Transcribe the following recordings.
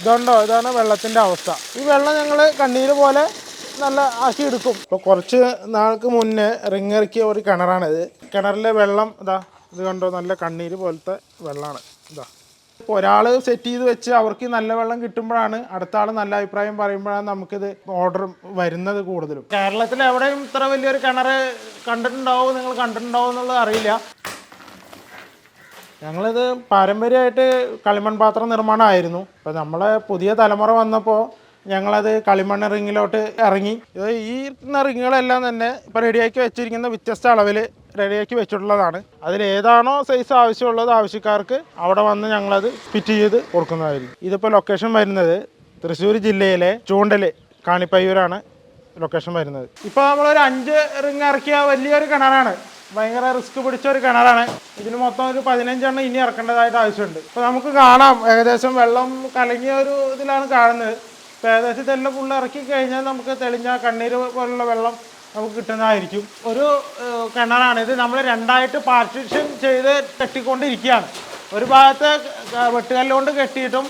ഇതുണ്ടോ? ഇതാണ് വെള്ളത്തിന്റെ അവസ്ഥ. ഈ വെള്ളം ഞങ്ങൾ കണ്ണീര് പോലെ നല്ല ആക്കി എടുക്കും. ഇപ്പോൾ കുറച്ച് നാൾക്ക് മുന്നേ റിങ്ങിറക്കിയ ഒരു കിണറാണിത് കിണറിലെ വെള്ളം ഇതാ ഇത് കണ്ടോ? നല്ല കണ്ണീര് പോലത്തെ വെള്ളമാണ് ഇതാ. ഇപ്പോൾ ഒരാൾ സെറ്റ് ചെയ്ത് വെച്ച് അവർക്ക് നല്ല വെള്ളം കിട്ടുമ്പോഴാണ് അടുത്ത ആൾ നല്ല അഭിപ്രായം പറയുമ്പോഴാണ് നമുക്കിത് ഓർഡർ വരുന്നത് കൂടുതലും. കേരളത്തിൽ എവിടെയും ഇത്ര വലിയൊരു കിണർ കണ്ടിട്ടുണ്ടാവും നിങ്ങൾ കണ്ടിട്ടുണ്ടാവും എന്നുള്ളത് അറിയില്ല. ഞങ്ങളിത് പാരമ്പര്യമായിട്ട് കളിമൺ പാത്ര നിർമ്മാണമായിരുന്നു. അപ്പോൾ നമ്മളെ പുതിയ തലമുറ വന്നപ്പോൾ ഞങ്ങളത് കളിമൺ റിങ്ങിലോട്ട് ഇറങ്ങി. ഇത് ഈ റിങ്ങുകളെല്ലാം തന്നെ ഇപ്പോൾ റെഡിയാക്കി വെച്ചിരിക്കുന്ന വ്യത്യസ്ത അളവിൽ റെഡിയാക്കി വെച്ചിട്ടുള്ളതാണ്. അതിലേതാണോ സൈസ് ആവശ്യമുള്ളത് ആവശ്യക്കാർക്ക് അവിടെ വന്ന് ഞങ്ങളത് ഫിറ്റ് ചെയ്ത് കൊടുക്കുന്നതായിരിക്കും. ഇതിപ്പോൾ ലൊക്കേഷൻ വരുന്നത് തൃശ്ശൂർ ജില്ലയിലെ ചൂണ്ടൽ കാണിപ്പയ്യൂരാണ് ലൊക്കേഷൻ വരുന്നത്. ഇപ്പോൾ നമ്മളൊരു അഞ്ച് റിങ് ഇറക്കിയ വലിയൊരു കിണറാണ്. ഭയങ്കര റിസ്ക് പിടിച്ച ഒരു കിണറാണ്. ഇതിന് മൊത്തം ഒരു പതിനഞ്ചെണ്ണം ഇനി ഇറക്കേണ്ടതായിട്ട് ആവശ്യമുണ്ട്. ഇപ്പോൾ നമുക്ക് കാണാം. ഏകദേശം വെള്ളം കലങ്ങിയ ഒരു ഇതിലാണ് കാണുന്നത്. ഇപ്പോൾ ഏകദേശം ഇതെല്ലാം ഫുള്ള് ഇറക്കി കഴിഞ്ഞാൽ നമുക്ക് തെളിഞ്ഞ കണ്ണീര് പോലുള്ള വെള്ളം നമുക്ക് കിട്ടുന്നതായിരിക്കും. ഒരു കിണറാണ്. ഇത് നമ്മൾ രണ്ടായിട്ട് പാർട്ടിഷൻ ചെയ്ത് കെട്ടിക്കൊണ്ടിരിക്കുകയാണ്. ഒരു ഭാഗത്ത് വെട്ടുകല്ലുകൊണ്ട് കെട്ടിയിട്ടും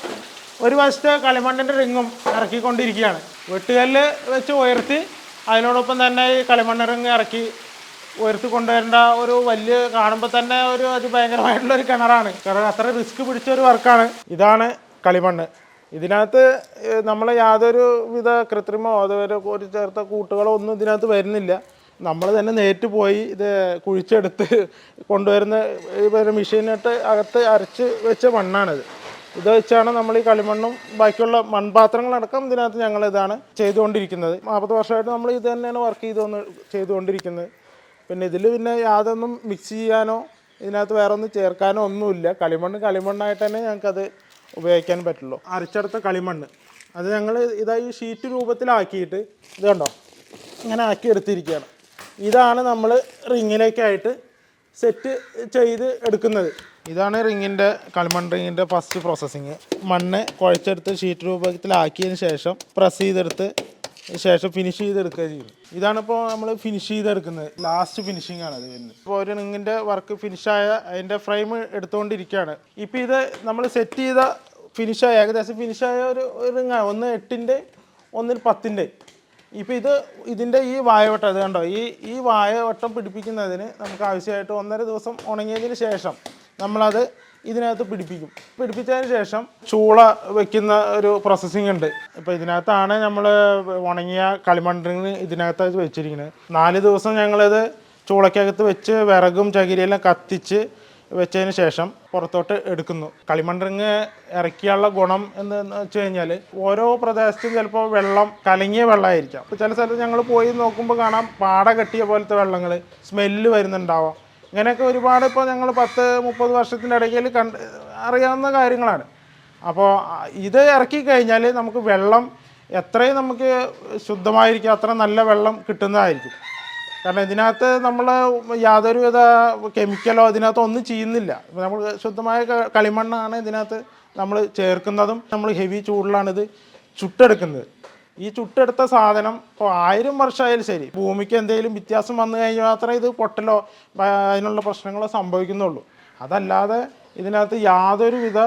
ഒരു വശത്ത് കളിമണ്ണിന്റെ റിങ്ങും ഇറക്കിക്കൊണ്ടിരിക്കുകയാണ്. വെട്ടുകല്ല് വെച്ച് ഉയർത്തി അതിനോടൊപ്പം തന്നെ ഈ കളിമണ്ണ് റിങ് ഇറക്കി ഉയർത്തി കൊണ്ടുവരേണ്ട ഒരു വലിയ കാണുമ്പോൾ തന്നെ ഒരു അതിഭയങ്കരമായിട്ടുള്ള ഒരു കിണറാണ്. കാരണം അത്ര റിസ്ക് പിടിച്ച ഒരു വർക്കാണ് ഇതാണ് കളിമണ്ണ്. ഇതിനകത്ത് നമ്മൾ യാതൊരു വിധ കൃത്രിമോ അതുവരെ ഒരു ചേർത്ത കൂട്ടുകളോ ഒന്നും ഇതിനകത്ത് വരുന്നില്ല. നമ്മൾ തന്നെ നേരിട്ട് പോയി ഇത് കുഴിച്ചെടുത്ത് കൊണ്ടുവരുന്ന ഒരു മെഷീനിട്ട് അകത്ത് അരച്ച് വെച്ച മണ്ണാണിത്. ഇത് വെച്ചാണ് നമ്മൾ ഈ കളിമണ്ണും ബാക്കിയുള്ള മൺപാത്രങ്ങളടക്കം ഇതിനകത്ത് ഞങ്ങൾ ഇതാണ് ചെയ്തുകൊണ്ടിരിക്കുന്നത്. നാൽപ്പത് വർഷമായിട്ട് നമ്മൾ ഇത് തന്നെയാണ് വർക്ക് ചെയ്തു ചെയ്തുകൊണ്ടിരിക്കുന്നത്. പിന്നെ ഇതിൽ പിന്നെ യാതൊന്നും മിക്സ് ചെയ്യാനോ ഇതിനകത്ത് വേറെ ഒന്നും ചേർക്കാനോ ഒന്നുമില്ല. കളിമണ്ണ് കളിമണ്ണായിട്ട് തന്നെ ഞങ്ങൾക്കത് ഉപയോഗിക്കാൻ പറ്റുള്ളൂ. അരച്ചെടുത്ത കളിമണ്ണ്. അത് ഞങ്ങൾ ഇതായി ഷീറ്റ് രൂപത്തിലാക്കിയിട്ട് ഇത് കണ്ടോ? ഇങ്ങനെ ആക്കി എടുത്തിരിക്കുകയാണ്. ഇതാണ് നമ്മൾ റിങ്ങിലേക്കായിട്ട് സെറ്റ് ചെയ്ത് എടുക്കുന്നത്. ഇതാണ് റിങ്ങിന്റെ കളിമൺ റിങ്ങിന്റെ ഫസ്റ്റ് പ്രോസസ്സിങ് മണ്ണ് കുഴച്ചെടുത്ത് ഷീറ്റ് രൂപത്തിലാക്കിയതിന് ശേഷം പ്രസ് ചെയ്തെടുത്ത് ശേഷം ഫിനിഷ് ചെയ്തെടുക്കുക ചെയ്യും. ഇതാണിപ്പോൾ നമ്മൾ ഫിനിഷ് ചെയ്തെടുക്കുന്നത്. ലാസ്റ്റ് ഫിനിഷിംഗ് ആണ് അത് വരുന്നത്. ഇപ്പോൾ ഒരു നിങ്ങിന്റെ വർക്ക് ഫിനിഷായ അതിന്റെ ഫ്രെയിം എടുത്തുകൊണ്ടിരിക്കുകയാണ് ഇപ്പോൾ ഇത് നമ്മൾ സെറ്റ് ചെയ്ത ഫിനിഷായ ഏകദേശം ഫിനിഷായ ഒരു റിങ്ങാണ്. ഒന്ന് എട്ടിന്റെ ഒന്നിൽ പത്തിന്റെ ഇപ്പോൾ ഇത് ഇതിന്റെ ഈ വായവട്ടം അത് കണ്ടോ? ഈ ഈ വായവട്ടം പിടിപ്പിക്കുന്നതിന് നമുക്ക് ആവശ്യമായിട്ട് ഒന്നര ദിവസം ഉണങ്ങിയതിന് ശേഷം നമ്മളത് ഇതിനകത്ത് പിടിപ്പിക്കും. പിടിപ്പിച്ചതിന് ശേഷം ചൂള വെക്കുന്ന ഒരു പ്രോസസ്സിംഗ് ഉണ്ട്. ഇപ്പോൾ ഇതിനകത്താണ് നമ്മൾ ഉണങ്ങിയ കളിമണ്ണിന് ഇതിനകത്ത് വെച്ചിരിക്കുന്നത്. നാല് ദിവസം ഞങ്ങളിത് ചൂളക്കകത്ത് വെച്ച് വിറകും ചകിരിയെല്ലാം കത്തിച്ച് വെച്ചതിന് ശേഷം പുറത്തോട്ട് എടുക്കുന്നു. കളിമണ്ണിങ് ഇറക്കിയുള്ള ഗുണം എന്ന് വെച്ച് കഴിഞ്ഞാൽ ഓരോ പ്രദേശത്തും ചിലപ്പോൾ വെള്ളം കലങ്ങിയ വെള്ളമായിരിക്കാം. ചില സ്ഥലത്ത് ഞങ്ങൾ പോയി നോക്കുമ്പോൾ കാണാം പാട കെട്ടിയ പോലത്തെ വെള്ളങ്ങൾ സ്മെല്ല് വരുന്നുണ്ടാവാം. ഇങ്ങനെയൊക്കെ ഒരുപാട് ഇപ്പോൾ ഞങ്ങൾ പത്ത് മുപ്പത് വർഷത്തിന്റെ ഇടയ്ക്കിൽ കണ്ട് അറിയാവുന്ന കാര്യങ്ങളാണ്. അപ്പോൾ ഇത് ഇറക്കി കഴിഞ്ഞാൽ നമുക്ക് വെള്ളം എത്രയും നമുക്ക് ശുദ്ധമായിരിക്കും അത്ര നല്ല വെള്ളം കിട്ടുന്നതായിരിക്കും. കാരണം ഇതിനകത്ത് നമ്മൾ യാതൊരുവിധ കെമിക്കലോ ഇതിനകത്ത് ഒന്നും ചെയ്യുന്നില്ല. നമ്മൾ ശുദ്ധമായ കളിമണ്ണാണ് ഇതിനകത്ത് നമ്മൾ ചേർക്കുന്നതും നമ്മൾ ഹെവി ചൂടിലാണിത് ചുട്ടെടുക്കുന്നത്. ഈ ചുട്ടെടുത്ത സാധനം ഇപ്പോൾ ആയിരം വർഷമായാലും ശരി. ഭൂമിക്ക് എന്തെങ്കിലും വ്യത്യാസം വന്നു കഴിഞ്ഞാൽ മാത്രമേ ഇത് പൊട്ടലോ അതിനുള്ള പ്രശ്നങ്ങളോ സംഭവിക്കുന്നുള്ളൂ. അതല്ലാതെ ഇതിനകത്ത് യാതൊരുവിധ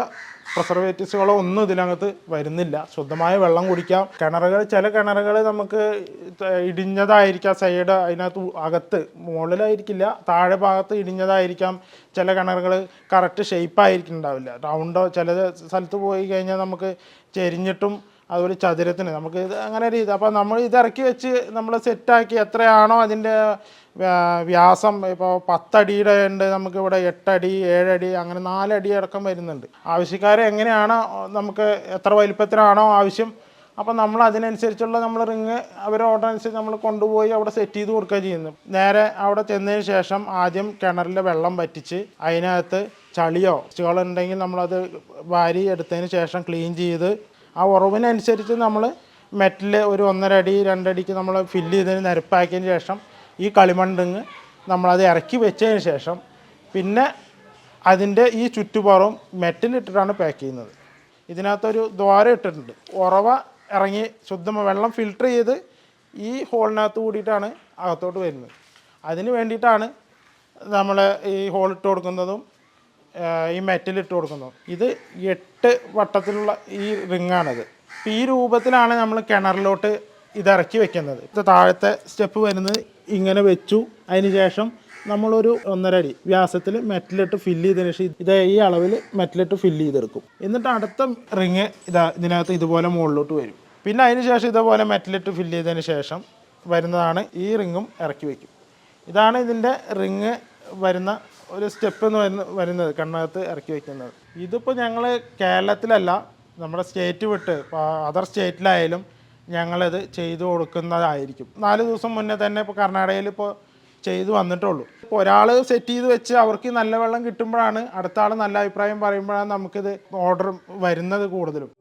പ്രിസർവേറ്റീവ്സുകളോ ഒന്നും ഇതിനകത്ത് വരുന്നില്ല. ശുദ്ധമായ വെള്ളം കുടിക്കാം. കിണറുകൾ ചില കിണറുകൾ നമുക്ക് ഇടിഞ്ഞതായിരിക്കാം. സൈഡ് അതിനകത്ത് അകത്ത് മുകളിലായിരിക്കില്ല താഴെ ഭാഗത്ത് ഇടിഞ്ഞതായിരിക്കാം. ചില കിണറുകൾ കറക്റ്റ് ഷേപ്പ് ഉണ്ടാവില്ല റൗണ്ടോ ചില സ്ഥലത്ത് പോയി കഴിഞ്ഞാൽ നമുക്ക് ചെരിഞ്ഞിട്ടും അതുപോലെ ചതുരത്തിന് നമുക്ക് ഇത് അങ്ങനെ രീതി അപ്പോൾ നമ്മൾ ഇത് ഇറക്കി വെച്ച് നമ്മൾ സെറ്റാക്കി എത്രയാണോ അതിന്റെ വ്യാ- വ്യാസം ഇപ്പോൾ പത്തടിയുടെ ഉണ്ട് നമുക്കിവിടെ എട്ടടി ഏഴടി അങ്ങനെ നാലടി അടക്കം വരുന്നുണ്ട്. ആവശ്യക്കാർ എങ്ങനെയാണോ നമുക്ക് എത്ര വലിപ്പത്തിനാണോ ആവശ്യം അപ്പോൾ നമ്മൾ അതിനനുസരിച്ചുള്ള നമ്മൾ റിങ് അവർ ഓർഡർ അനുസരിച്ച് നമ്മൾ കൊണ്ടുപോയി അവിടെ സെറ്റ് ചെയ്ത് കൊടുക്കുക ചെയ്യുന്നു നേരെ അവിടെ ചെന്നതിന് ശേഷം ആദ്യം കിണറിലെ വെള്ളം വറ്റിച്ച് അതിനകത്ത് ചളിയോ ഉണ്ടെങ്കിൽ നമ്മളത് വാരി എടുത്തതിന് ശേഷം ക്ലീൻ ചെയ്ത് ആ ഉറവിനനുസരിച്ച് നമ്മൾ മെറ്റൽ ഒരു ഒന്നര അടി രണ്ടടിക്ക് നമ്മൾ ഫില്ല് ചെയ്തതിന് നിരപ്പാക്കിയതിന് ശേഷം ഈ കളിമണ്ണിങ് നമ്മളത് ഇറക്കി വെച്ചതിന് ശേഷം പിന്നെ അതിന്റെ ഈ ചുറ്റുപുറവും മെറ്റലിട്ടിട്ടാണ് പാക്ക് ചെയ്യുന്നത്. ഇതിനകത്തൊരു ദ്വാരം ഇട്ടിട്ടുണ്ട്. ഉറവ ഇറങ്ങി ശുദ്ധ വെള്ളം ഫിൽട്ടർ ചെയ്ത് ഈ ഹോളിനകത്ത് കൂടിയിട്ടാണ് അകത്തോട്ട് വരുന്നത്. അതിന് വേണ്ടിയിട്ടാണ് നമ്മൾ ഈ ഹോൾ കൊടുക്കുന്നതും ഈ മെറ്റൽ ഇട്ട് കൊടുക്കുന്നു. ഇത് എട്ട് വട്ടത്തിലുള്ള ഈ റിങ്ങാണിത് അപ്പോൾ ഈ രൂപത്തിലാണ് നമ്മൾ കിണറിലോട്ട് ഇതിറക്കി വെക്കുന്നത്. ഇപ്പം താഴത്തെ സ്റ്റെപ്പ് വരുന്നത് ഇങ്ങനെ വെച്ചു. അതിനുശേഷം നമ്മളൊരു ഒന്നര അടി വ്യാസത്തിൽ മെറ്റലിട്ട് ഫില്ല് ചെയ്തതിന് ശേഷം ഇത് ഈ അളവിൽ മെറ്റലിട്ട് ഫില്ല് ചെയ്തെടുക്കും. എന്നിട്ട് അടുത്ത റിങ് ഇതാ ഇതിനകത്ത് ഇതുപോലെ മുകളിലോട്ട് വരും. പിന്നെ അതിന് ശേഷം ഇതേപോലെ മെറ്റലിട്ട് ഫില്ല് ചെയ്തതിന് ശേഷം വരുന്നതാണ് ഈ റിങ്ങും ഇറക്കി വയ്ക്കും ഇതാണ് ഇതിന്റെ റിങ് വരുന്ന ഒരു സ്റ്റെപ്പ് എന്ന് വരുന്ന വരുന്നത് കണ്ണകത്ത് ഇറക്കി വയ്ക്കുന്നത്. ഇതിപ്പോൾ ഞങ്ങൾ കേരളത്തിലല്ല നമ്മുടെ സ്റ്റേറ്റ് വിട്ട് അതർ സ്റ്റേറ്റിലായാലും ഞങ്ങളിത് ചെയ്തു കൊടുക്കുന്നതായിരിക്കും. നാല് ദിവസം മുന്നേ തന്നെ ഇപ്പോൾ കർണാടകയിൽ ഇപ്പോൾ ചെയ്തു വന്നിട്ടുള്ളൂ. ഇപ്പോൾ ഒരാൾ സെറ്റ് ചെയ്ത് വെച്ച് അവർക്ക് നല്ല വെള്ളം കിട്ടുമ്പോഴാണ് അടുത്ത ആൾ നല്ല അഭിപ്രായം പറയുമ്പോഴാണ് നമുക്കിത് ഓർഡർ വരുന്നത് കൂടുതലും.